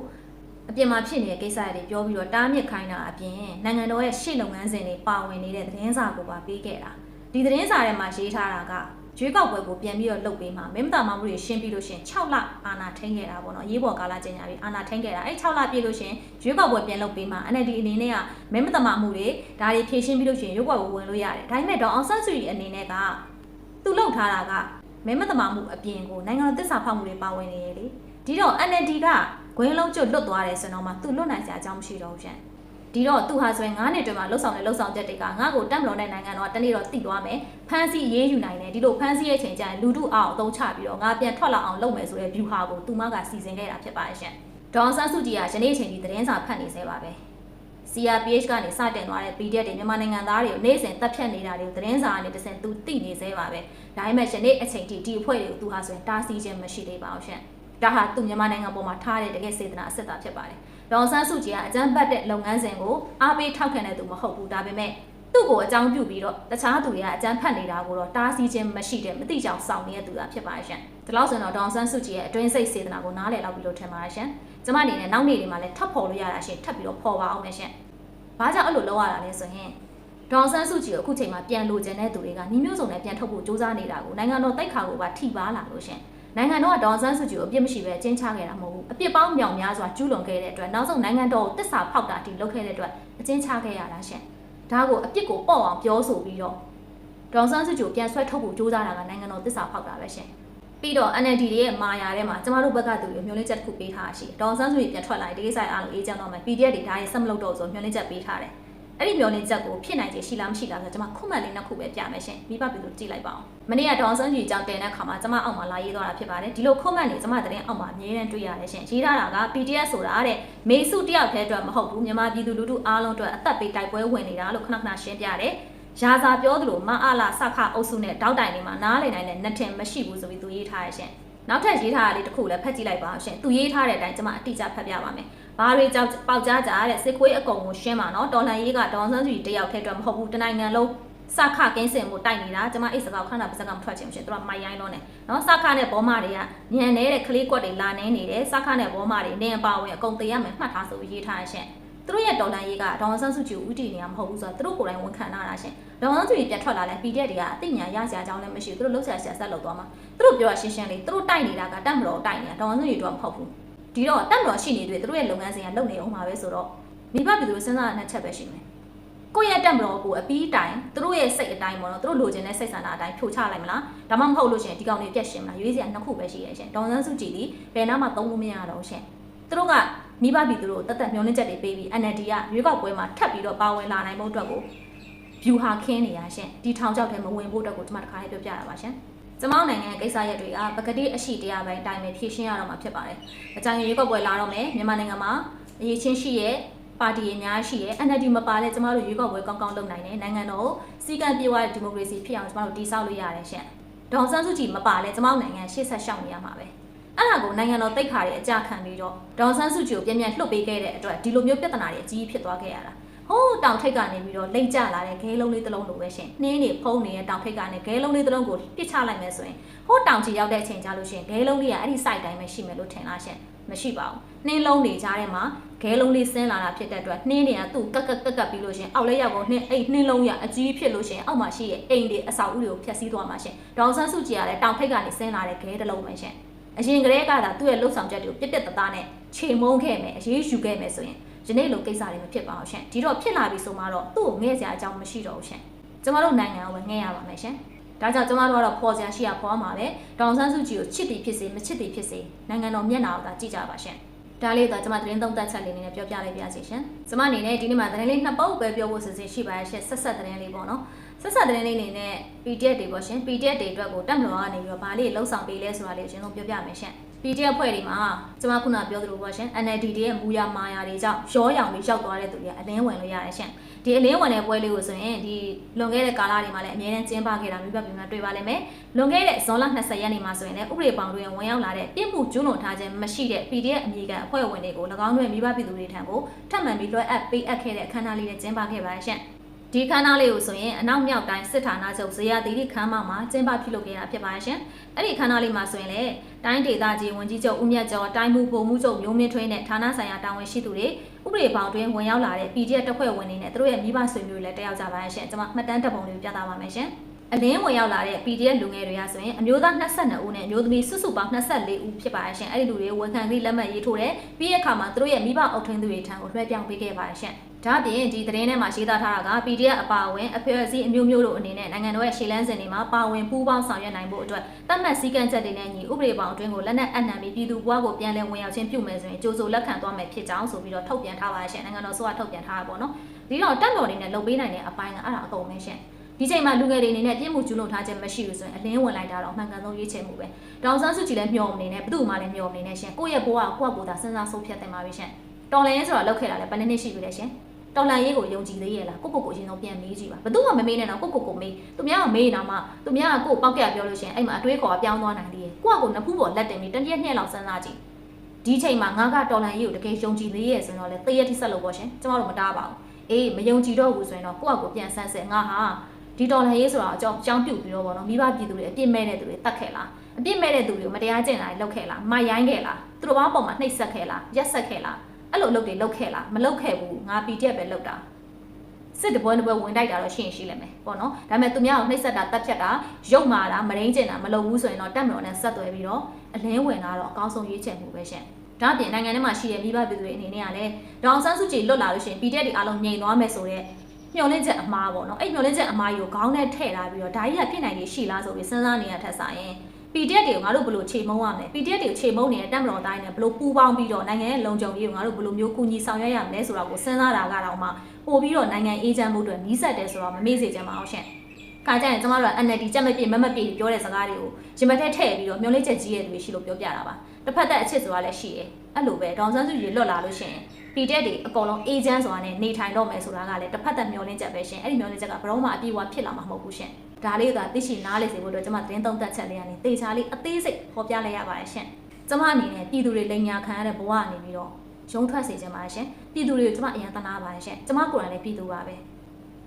အပြင်မှာဖြစ်နေတဲ့ကိစ္စတွေပြောပြီးတော့တားမြစ်ခိုင်းတာအပြင်နိုင်ငံတော်ရဲ့ရှေ့လုပ်ငန်းစဉ်တွေပါဝင်နေတဲ့သတင်းစာကိုပါပေးခဲ့တာဒီသတင်းစာထဲမှာရေးထားတာက ရွေးကောက်ပွဲကိုပြန်ပြီးတော့လုပ်ပေးမှာမင်းမတာမမှုတွေရှင်းပြီးလို့ရှင်6လအာဏာထိန်းခဲ့တာပေါ့နော်ရေးပေါ်ကာလကျင်းညာပြီးအာဏာထိန်းခဲ့တာအဲ6လပြည့်လို့ရှင်ရွေးကောက်ပွဲပြန်လုပ်ပေးမှာ NLD အနေနဲ့ကမင်းမတာမမှုတွေဒါတွေဖြည့်ရှင်းပြီးလို့ရှင်ရွေးကောက်ပွဲဝင်လို့ရတယ်ဒါပေမဲ့တော့အောင်ဆန်းစုကြည်အနေနဲ့ကသူလှုပ်ထားတာကမင်းမတမာမှုအပြင်ကိုနိုင်ငံတော်တစ္ဆာဖောက်မှုတွေပါဝင်နေရလေဒီတော့ NLD ကဂွင်းလုံးကျွတ်လွတ်သွားတယ်ဆိုတော့မှသူလွတ်နိုင်စရာအကြောင်းမရှိတော့ဘူးရှင် ဒီတော့သူဟာဆိုရင်9နှစ်တွင်မှာလှုပ်ဆောင်တဲ့လှုပ်ဆောင်ချက်တွေကငါ့ကိုတက်မလို့တဲ့နိုင်ငံတော့တနေ့တော့တိသွားမယ်ဖမ်းဆီးရေးယူနိုင်တယ်ဒီလိုဖမ်းဆီးရဲ့ချိန်ကျရင်လူထုအောင်အသုံးချပြီးတော့ငါပြန်ထွက်လာအောင်လုပ်မယ်ဆိုတဲ့ view ဟာကိုသူမကစီစဉ်ခဲ့တာဖြစ်ပါရဲ့ရှင်ဒေါန်ဆန်းစုကြည်ကယနေ့ချိန်ဒီသတင်းစာဖတ်နေသေးပါပဲ CRPH ကနေစတင်သွားတဲ့ PDF တွေမြန်မာနိုင်ငံသားတွေကိုနေ့စဉ်တပ်ဖြတ်နေတာတွေကိုသတင်းစာကနေတစင်သူသိနေသေးပါပဲဒါပေမဲ့ယနေ့အချိန်ထိဒီအဖွဲ့တွေကိုသူဟာဆိုရင်တားဆီးခြင်းမရှိသေးပါဘူးရှင်ဒါဟာသူမြန်မာနိုင်ငံပေါ်မှာထားတဲ့တကယ်စေတနာအစ်စ်တာဖြစ်ပါတယ် ဒေါန်ဆန်းစုကြည်ကအကြမ်းဖက်တဲ့လုပ်ငန်းစဉ်ကိုအားပေးထောက်ခံတဲ့သူမဟုတ်ဘူးဒါပေမဲ့သူ့ကိုအကြောင်းပြုပြီးတော့တခြားသူတွေကအကြမ်းဖက်နေတာကိုတော့တားဆီးခြင်းမရှိတဲ့မတိကြောင်ဆောင်နေတဲ့သူသာဖြစ်ပါရှင်ဒီလောက်ဆိုရင်တော့ဒေါန်ဆန်းစုကြည်ရဲ့အတွင်းစိတ်စေတနာကိုနားလည်လောက်ပြီးလို့ထင်ပါရှင်ကျမအနေနဲ့နောက်နေ့တွေမှာလည်းထပ်ဖော်လို့ရတာရှင်ထပ်ပြီးတော့ဖော်ပါအောင်မယ်ရှင်ဘာကြောင့်အဲ့လိုလုပ်ရတာလဲဆိုရင်ဒေါန်ဆန်းစုကြည်ကိုအခုချိန်မှာပြန်လိုချင်တဲ့သူတွေကညီမျိုးစုံနဲ့ပြန်ထုတ်ဖို့စူးစမ်းနေတာကိုနိုင်ငံတော်တိုက်ခါကိုပါထိပါလာလို့ရှင် နိုင်ငံတော်ကဒေါန်ဆန်းစုကြည်ကိုအပြစ်မရှိပဲအကျဉ်းချခဲ့တာမဟုတ်ဘူးအပြစ်ပေါင်းမြောင်များစွာကျူးလွန်ခဲ့တဲ့အတွက်နောက်ဆုံးနိုင်ငံတော်ကိုတစ္ဆာဖောက်တာအထိလုပ်ခဲ့တဲ့အတွက်အကျဉ်းချခဲ့ရတာရှင်ဒါကိုအပြစ်ကိုပေါ့အောင်ပြောဆိုပြီးတော့ဒေါန်ဆန်းစုကြည်ကိုပြန်ဆွဲထုတ်ဖို့စူးစမ်းတာကနိုင်ငံတော်တစ္ဆာဖောက်တာပဲရှင်ပြီးတော့ NLD တွေရဲ့မာယာထဲမှာကျမတို့ဘက်ကသူတွေမျိုးလင်းချက်တစ်ခုပေးထားရှိတယ်။ဒေါန်ဆန်းစုကြည်ပြန်ထွက်လာရင်ဒီကိစ္စအားလုံးအေးချမ်းတော့မယ်။ PDF တွေဒါရင်ဆက်မလုပ်တော့ဆိုမျိုးလင်းချက်ပေးထားတယ်။ အဲ့ဒီမျောလင်းချက်ကိုဖြစ်နိုင်ခြေရှိလားမရှိလားဆိုတော့ကျွန်မခုမှတ်လေးနှစ်ခုပဲပြမယ်ရှင်မိဘပြည်သူကြည့်လိုက်ပါအောင်မနေ့ကဒေါအောင်ဆန်းကြီးကြောင့်တင်တဲ့ခါမှာကျွန်မအောက်မှာလာရေးသွားတာဖြစ်ပါတယ်ဒီလိုခုမှတ်နေကျွန်မသတင်းအောက်မှာအမြဲတမ်းတွေ့ရတယ်ရှင်ရေးထားတာက PDF ဆိုတာတဲ့မေစုတယောက်တည်းအတွက်မဟုတ်ဘူးမြန်မာပြည်သူလူထုအားလုံးအတွက်အသက်ပေးတိုက်ပွဲဝင်နေတာလို့ခဏခဏရှင်းပြတယ်ရာဇာပြောသလိုမအားလာစခအုပ်စုနဲ့တောက်တိုင်တွေမှာနားလည်နိုင်တဲ့နှစ်ထင်မရှိဘူးဆိုပြီးသူရေးထားရရှင်နောက်ထပ်ရေးထားတာလေးတစ်ခုလည်းဖတ်ကြည့်လိုက်ပါအောင်ရှင်သူရေးထားတဲ့အတိုင်းကျွန်မအတိအကျဖတ်ပြပါမယ် ဘာတွေကြောင့်ပေါက်ကြားကြတဲ့စစ်ခွေးအကုံကိုရှင်းပါနော်တော်လန်ရေးကဒေါန်ဆန်းစုကြည်တယောက်ထဲအတွက်မဟုတ်ဘူးတနိုင်ငံလုံးစခကင်းစင်မှုတိုက်နေတာကျွန်မအိတ်စကားခဏပါစကားမထွက်ချင်ဘူးရှင်သူကမိုက်ရိုင်းလုံးနဲ့နော်စခနဲ့ဘောမတွေကညံနေတဲ့ကလေးကွက်တွေလာနေနေတယ်စခနဲ့ဘောမတွေနင်းပါဝင်အကုန်သေးရမယ်မှတ်ထားဆိုပြီးရေးထားရရှင်သူတို့ရဲ့တော်လန်ရေးကဒေါန်ဆန်းစုကြည်ကိုဥတီနေရမဟုတ်ဘူးဆိုတော့သူတို့ကိုယ်တိုင်ဝန်ခံလာတာရှင်ဒေါန်ဆန်းစုကြည်ပြတ်ထွက်လာလဲ PDF တွေကအသိဉာဏ်ရစရာအကြောင်းလည်းမရှိဘူးသူတို့လှုပ်ရှားရှာဆက်လုပ်သွားမှာသူတို့ပြောရရှင်းရှင်းလေးသူတို့တိုက်နေတာကတက်မတော်တိုက်နေတာဒေါန်ဆန်းစုကြည်တို့ကမဟုတ်ဘူး ဒီတော့တက်မတော်ရှိနေတွေ့သူတို့ရဲ့လုပ်ငန်းစဉ်ကလုပ်နေအောင်ပါပဲဆိုတော့မိဘပြည်သူတွေစဉ်းစားရတဲ့ချက်ပဲရှိမယ်ကိုယ့်ရဲ့တက်မတော်ကိုအပီးတိုင်သူတို့ရဲ့စိတ်အတိုင်းပေါ့နော်သူတို့လိုချင်တဲ့စိတ်ဆန္ဒအတိုင်းဖြိုချလိုက်မလားဒါမှမဟုတ်လို့ရှရင်ဒီကောင်တွေပြက်ရှင်းမလားရွေးစရာနှစ်ခုပဲရှိရဲ့ရှင်ဒေါန်ဆန်းစုကြည်ဒီဘယ်နာမှသုံးလို့မရတော့ရှင်သူတို့ကမိဘပြည်သူတို့တသက်မျောလင့်ချက်တွေပေးပြီး NLD ကရွေးကောက်ပွဲမှာထပ်ပြီးတော့ပါဝင်လာနိုင်ဖို့အတွက်ကို view ဟာခင်းနေရရှင်ဒီထောင်ချောက်ထဲမဝင်ဖို့အတွက်ကိုကျွန်မတစ်ခါလေးပြောပြတာပါရှင် ကျမောင်းနိုင်ငံရဲ့ကိစ္စရက်တွေကပကတိအရှိတရားပိုင်းအတိုင်းပဲဖြည့်ရှင်းရတော့မှာဖြစ်ပါတယ်။အကြံဉာဏ်ရွေးကောက်ပွဲလာတော့မယ်မြန်မာနိုင်ငံမှာအရေးချင်းရှိရဲ့ပါတီအများရှိရဲ့ NLD မပါလဲကျမတို့ရွေးကောက်ပွဲကောင်းကောင်းလုပ်နိုင်တယ်နိုင်ငံတော်ကိုစီကံပြေဝတဲ့ဒီမိုကရေစီဖြစ်အောင်ကျမတို့တည်ဆောက်လို့ရတယ်ရှင်။ဒေါန်ဆန်းစုကြည်မပါလဲကျမတို့နိုင်ငံရှေ့ဆက်ရှောင်နေရမှာပဲ။အဲ့ဒါကိုနိုင်ငံတော်တိတ်ခါတွေအကြခံပြီးတော့ဒေါန်ဆန်းစုကြည်ကိုပြန်ပြန်လှုပ်ပေးခဲ့တဲ့အတွက်ဒီလိုမျိုးပြဿနာတွေအကြီးကြီးဖြစ်သွားခဲ့ရတာ။ ဟိုးတောင်ထိပ်ကနေပြီးတော့လိမ့်ကျလာတဲ့ခဲလုံးလေးတစ်လုံးလိုပဲရှင်နှင်းနေဖုံးနေတဲ့တောင်ထိပ်ကနေခဲလုံးလေးတစ်လုံးကိုပစ်ချလိုက်မယ်ဆိုရင်ဟိုးတောင်ချီရောက်တဲ့အချိန်ကြာလို့ရှင်ခဲလုံးလေးကအဲ့ဒီ site တိုင်းပဲရှိမယ်လို့ထင်လားရှင်မရှိပါဘူးနှင်းလုံးတွေကြားထဲမှာခဲလုံးလေးဆင်းလာတာဖြစ်တဲ့အတွက်နှင်းတွေကသူ့ကက်ကက်ကက်ကက်ပြီးလို့ရှင်အောက်လက်ရောက်ကိုနှင်းအဲ့နှင်းလုံးရအကြီးဖြစ်လို့ရှင်အောက်မှာရှိရဲ့အိမ်တွေအဆောက်အဦတွေကိုဖျက်ဆီးသွားမှာရှင်ဒေါန်ဆန်းစုကြည်ကလည်းတောင်ထိပ်ကနေဆင်းလာတဲ့ခဲတစ်လုံးပဲရှင်အရင်ကတည်းကသာသူ့ရဲ့လှုပ်ဆောင်ချက်တွေကိုပြက်ပြက်တသားနဲ့ချိန်မုန်းခဲ့မယ်အရေးယူခဲ့မယ်ဆိုရင် ယနေ့လိုကိစ္စတွေမဖြစ်ပါဘူးရှင်ဒီတော့ဖြစ်လာပြီဆိုမှတော့သူ့ကိုငဲ့စရာအကြောင်းမရှိတော့ဘူးရှင်ကျမတို့နိုင်ငံကိုပဲငဲ့ရပါမယ်ရှင်ဒါကြောင့်ကျမတို့ကတော့ပေါ်စရာရှိရပေါ်မှာပဲဒေါန်ဆန်းစုကြည်ကိုချစ်သည်ဖြစ်စေမချစ်သည်ဖြစ်စေနိုင်ငံတော်မျက်နှာကိုသာကြည့်ကြပါရှင်ဒါလေးတော့ကျွန်မသတင်းသုံးသပ်ချက်လေးနဲ့ပြောပြလိုက်ပါစီရှင်။ကျွန်မအနေနဲ့ဒီနေ့မှာသတင်းလေးနှစ်ပုတ်ပဲပြောဖို့စီစဉ်ရှိပါရဲ့ရှင်ဆက်ဆက်သတင်းလေးပေါ့နော်။ဆက်ဆက်သတင်းလေးအနေနဲ့ PDF တွေပေါ့ရှင် PDF တွေအတွက်ကိုတက်မလို့ကနေပြီးတော့ဗာလေးလှုပ်ဆောင်ပေးလဲဆိုတာလေးကျွန်တော်ပြောပြမယ်ရှင်။ PDF ဖွဲ့တွေမှာကျွန်မခုနပြောသလိုပေါ့ရှင် NLD တွေရဲ့မူရမာယာတွေကြောင့်ရောရောင်တွေရောက်သွားတဲ့သူတွေကအလင်းဝင်လို့ရတယ်ရှင်။ဒီအလင်းဝင်တဲ့ပွဲလေးကိုဆိုရင်ဒီလွန်ခဲ့တဲ့ကာလတွေမှာလည်းအများနဲ့ကျင်းပခဲ့တာမျိုးပြပြမှာတွေ့ပါလိမ့်မယ်။လွန်ခဲ့တဲ့ဇွန်လ20ရက်နေ့မှာဆိုရင်လည်းဥပဒေပေါင်းတွင်ဝင်ရောက်လာတဲ့ပြစ်မှုကျူးလွန်ထားခြင်းမရှိတဲ့ PDF အမည်ခံအဖွဲ့ဝင်တွေကို၎င်းတို့ရဲ့မိဘပြည်သူတွေထံကိုထပ်မံပြီးလွှဲအပ်ပေးအပ်ခဲ့တဲ့အခမ်းအနားလေးနဲ့ကျင်းပခဲ့ပါရှင်။ ဒီခန်းနာလေးကိုဆိုရင်အနောက်မြောက်တိုင်းစစ်ဌာနချုပ်ဇေယျသီရိခန်းမမှာကျင်းပပြုလုပ်ခဲ့တာဖြစ်ပါရှင်။အဲ့ဒီခန်းနာလေးမှာဆိုရင်လည်းတိုင်းဒေသကြီးဝန်ကြီးချုပ်ဦးမြတ်ကျော်တိုင်းမှုပုံမှုချုပ်မျိုးမင်းထွေးနဲ့ဌာနဆိုင်ရာတာဝန်ရှိသူတွေဥပဒေပေါင်းတွင်ဝင်ရောက်လာတဲ့ PDF တပ်ဖွဲ့ဝင်တွေနဲ့သူတို့ရဲ့မိဘဆွေမျိုးတွေလည်းတက်ရောက်ကြပါရှင်။ကျွန်မမှတ်တမ်းတပ်ပုံလေးပြသပါမယ်ရှင်။အလင်းဝင်ရောက်လာတဲ့ PDF လူငယ်တွေကဆိုရင်အမျိုးသား22ဦးနဲ့အမျိုးသမီးစုစုပေါင်း24ဦးဖြစ်ပါရှင်အဲ့ဒီလူတွေဝန်ခံပြီးလက်မှတ်ရေးထိုးတယ်ပြီးတဲ့အခါမှာသူတို့ရဲ့မိဘအုပ်ထွင်းသူတွေထံကိုလွှဲပြောင်းပေးခဲ့ပါရှင် ဒါ့အပြင်ဒီသတင်းထဲမှာရေးသားထားတာက PDF အပါအဝင်အဖွဲ့အစည်းအမျိုးမျိုးတို့အနေနဲ့နိုင်ငံတော်ရဲ့ရှေ့လန်းစဉ်တွေမှာပါဝင်ပူးပေါင်းဆောင်ရွက်နိုင်ဖို့အတွက်တတ်မှတ်စည်းကမ်းချက်တွေနဲ့ညီဥပဒေပေါင်းအတွင်းကိုလက်နက်အနှံပြီးပြည်သူ့ဘဝကိုပြန်လည်ဝင်ရောက်ခြင်းပြုမယ်ဆိုရင်ကြိုးစိုးလက်ခံသွားမယ်ဖြစ်ကြောင်းဆိုပြီးတော့ထုတ်ပြန်ထားပါရှင်နိုင်ငံတော်ဆိုကထုတ်ပြန်ထားတာပေါ့နော်ဒီတော့တက်တော်တွေနဲ့လုပ်ပေးနိုင်တဲ့အပိုင်းကအဲ့ဒါအကုန်ပဲရှင်ဒီချိန်မှာလူငယ်တွေအနေနဲ့ပြည့်မှုကျူးလွန်ထားခြင်းမရှိဘူးဆိုရင်အလင်းဝင်လိုက်တာတော့အမှန်ကန်ဆုံးရွေးချယ်မှုပဲတောင်ဆန်းစုကြည်လည်းမျှော်မနေနဲ့ဘယ်သူမှလည်းမျှော်မနေနဲ့ရှင်ကိုယ့်ရဲ့ဘဝကိုကိုယ့်အကိုယ်သာစဉ်းစားဆုံးဖြတ်သင့်ပါပြီရှင်တော်လည်းဆိုတာလောက်ခဲ့တာလည်းဘယ်နှစ်နှစ်ရှိပြီလဲရှင် တော်လန်ရေးကိုယုံကြည်သေးရဲ့လားကိုကိုကိုအရင်ဆုံးပြန်မေးကြည့်ပါဘယ်သူမှမမေးနဲ့တော့ကိုကိုကိုမေးသူများကမေးနေတာမှသူများကကိုပောက်ကရပြောလို့ရှိရင်အဲ့မှာအတွေးခေါ်ပြောင်းသွားနိုင်သေးရဲ့ကိုကကိုနဖူးပေါ်လက်တင်ပြီးတနည်းနှစ်လောက်စဉ်းစားကြည့်ဒီချိန်မှာငါကတော်လန်ရေးကိုတကယ်ယုံကြည်သေးရဲ့ဆိုတော့လေတရက်တိဆက်လို့ပေါ့ရှင်ကျမတို့မတားပါဘူးအေးမယုံကြည်တော့ဘူးဆိုရင်တော့ကိုကကိုပြန်ဆန်းစစ်ငါဟာဒီတော်လန်ရေးဆိုတာအကြောင်းအကြောင်းပြုတ်ပြီးတော့ဗောနော်မိဘပြည်သူတွေအပြစ်မဲ့တဲ့သူတွေတတ်ခဲ့လားအပြစ်မဲ့တဲ့သူတွေကိုမတရားကျင့်တာတွေလုပ်ခဲ့လားမရိုင်းခဲ့လားသူတို့ဘာပေါ်မှာနှိပ်စက်ခဲ့လားရက်စက်ခဲ့လား အဲ့လိုလုပ်တွေလုပ်ခဲ့လားမလုပ်ခဲ့ဘူးငါ PDF ပဲလုပ်တာစစ်တပွဲတစ်ပွဲဝင်တိုက်တာတော့ရှင်းရှိလိမ့်မယ်ပေါ့နော်ဒါပေမဲ့သူများကိုနှိပ်စက်တာတက်ဖြတ်တာရုပ်မာတာမရင်းကျင်တာမလုပ်ဘူးဆိုရင်တော့တက်မတော်နဲ့ဆက်သွယ်ပြီးတော့အလင်းဝင်တာတော့အကောင်းဆုံးရွေးချယ်မှုပဲရှင်ဒါအပြင်နိုင်ငံထဲမှာရှိတဲ့မိဘပြည်သူတွေအနေနဲ့ကလည်းဒေါအောင်ဆန်းစုကြည်လွတ်လာလို့ရှိရင် PDF တွေအားလုံးငြိမ်သွားမယ်ဆိုတော့မျောလင့်ချက်အမှားပေါ့နော်အဲ့မျောလင့်ချက်အမှားကိုခေါင်းနဲ့ထည့်ထားပြီးတော့ဒါကြီးကဖြစ်နိုင်နေရှိလားဆိုပြီးစဉ်းစားနေရထက်ဆိုင်ရင် PDF တွေကိုငါတို့ဘယ်လိုခြေမုံရမလဲ PDF တွေကိုခြေမုံနေတဲ့တက်မတော်တိုင်းနဲ့ဘယ်လိုပူးပေါင်းပြီးတော့နိုင်ငံရဲ့လုံခြုံရေးကိုငါတို့ဘယ်လိုမျိုးကူညီဆောင်ရွက်ရမလဲဆိုတာကိုစဉ်းစားတာကတော့မှပို့ပြီးတော့နိုင်ငံအေးချမ်းမှုအတွက်နီးစပ်တယ်ဆိုတော့မမေ့စေချင်ပါအောင်ရှင်။ခါကြရင်ကျမတို့က NLD ကြက်မပြည့်မမပြည့်ပြောတဲ့စကားတွေကိုရင်မထက်ထည့်ပြီးတော့မျောလေးချက်ကြီးရဲ့လူတွေရှိလို့ပြောပြတာပါ။တစ်ဖက်သက်အချစ်ဆိုတာလည်းရှိတယ်။အဲ့လိုပဲဒေါန်ဆန်းစုကြည်လွတ်လာလို့ရှိရင် PDF တွေအကုန်လုံးအေဂျင့်ဆိုတာနဲ့နေထိုင်တော့မယ်ဆိုတာကလည်းတစ်ဖက်သက်မျောလင်းချက်ပဲရှင်အဲ့ဒီမျောလင်းချက်ကဘယ်တော့မှအပြည့်အဝဖြစ်လာမှာမဟုတ်ဘူးရှင် ဒါလေးကသိရှိနားလေစေဖို့အတွက်ကျွန်မသတင်းသုံးသပ်ချက်လေးကနေတေချာလေးအသေးစိတ်ဖော်ပြလိုက်ရပါတယ်ရှင်ကျွန်မအနေနဲ့ပြည်သူတွေလိန်ညာခံရတဲ့ဘဝကနေပြီးတော့ရုံထွက်စေချင်ပါတယ်ရှင်ပြည်သူတွေကိုကျွန်မအရင်တနာပါတယ်ရှင်ကျွန်မကိုယ်တိုင်လည်းပြည်သူပါပဲ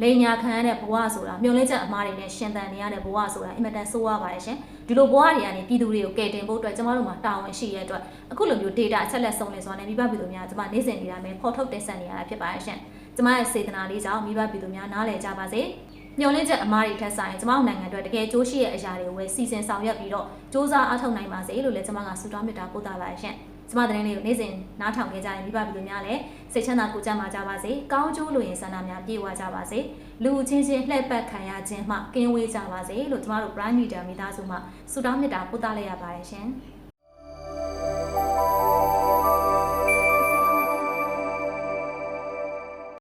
လိန်ညာခံရတဲ့ဘဝဆိုတာမျောလင်းချက်အမားတွေနဲ့ရှင်သန်နေရတဲ့ဘဝဆိုတာအင်မတန်ဆိုးရပါတယ်ရှင်ဒီလိုဘဝတွေကနေပြည်သူတွေကိုကယ်တင်ဖို့အတွက်ကျွန်မတို့မှာတာဝန်ရှိရတဲ့အတွက်အခုလိုမျိုး data အချက်လက်စုံလင်စွာနဲ့မိဘပြည်သူများကျွန်မနေ့စဉ်နေတိုင်းပဲဖော်ထုတ်တင်ဆက်နေရတာဖြစ်ပါတယ်ရှင်။ကျွန်မရဲ့စေတနာလေးကြောင့်မိဘပြည်သူများနားလည်ကြပါစေ။ မျှော်လင့်ချက်အမားတွေထက်ဆိုင်ကျွန်မတို့နိုင်ငံအတွက်တကယ်ကြိုးရှိတဲ့အရာတွေကိုဝယ်စီစဉ်ဆောင်ရွက်ပြီးတော့စ조사အားထုတ်နိုင်ပါစေလို့လည်းကျွန်မကဆုတောင်းမေတ္တာပို့သပါတယ်ရှင်။ကျွန်မသတင်းလေးကိုနေ့စဉ်နားထောင်နေကြတဲ့မိဘပြည်သူများလည်းစိတ်ချမ်းသာကိုယ်ကျန်းမာကြပါစေ။ကောင်းကျိုးလိုရင်ဆန္ဒများပြည့်ဝကြပါစေ။လူချင်းချင်းလှည့်ပတ်ခံရခြင်းမှကင်းဝေးကြပါစေလို့ကျွန်မတို့ Prime Media မိသားစုမှဆုတောင်းမေတ္တာပို့သလိုက်ရပါတယ်ရှင်။